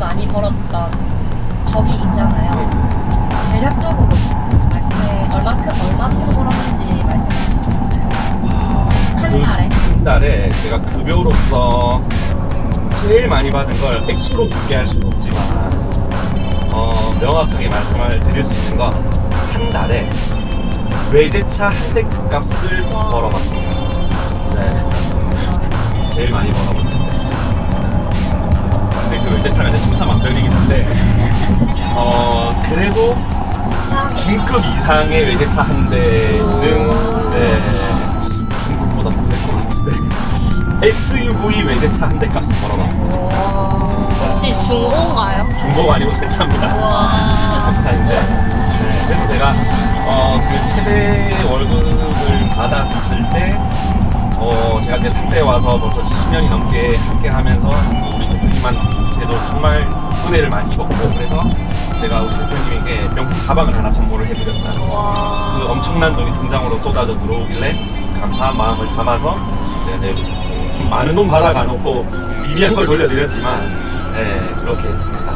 많이 벌었던 적이 있잖아요. 음. 대략적으로 말씀해 얼마큼 얼마 정도 벌었는지 말씀해 주시나요? 한 그- 달에? 한 달에 제가 급여로서 제일 많이 받은 걸 액수로 공개할 수는 없지만 어, 명확하게 말씀을 드릴 수 있는 건 한 달에 외제차 한 대 값을 와. 벌어봤습니다. 네. 제일 많이 벌어봤습니다. 근데 그 외제차가 이제 천차만별이긴 한데 어, 그래도 참 중급 이상의 외제차 한 대는 네, 중급보다 더될것 같은데 SUV 외제차 한 대 값을 벌어봤습니다. 와. 혹시 중고인가요? 중고가 아니고 새 차입니다. 와. 새 차인데 네, 그래서 제가 어, 그 최대 월급을 받았을 때 어, 제가 이제 상대에 와서 벌써 70년이 넘게 함께 하면서 우리 정말 은혜를 많이 입었고 그래서 제가 우리 대표님에게 명품 가방을 하나 선물을 해드렸어요. 와. 그 엄청난 돈이 통장으로 쏟아져 들어오길래 감사한 마음을 담아서 이제 많은 돈 받아가 놓고 미미한 걸 돌려드렸지만 네, 그렇게 했습니다.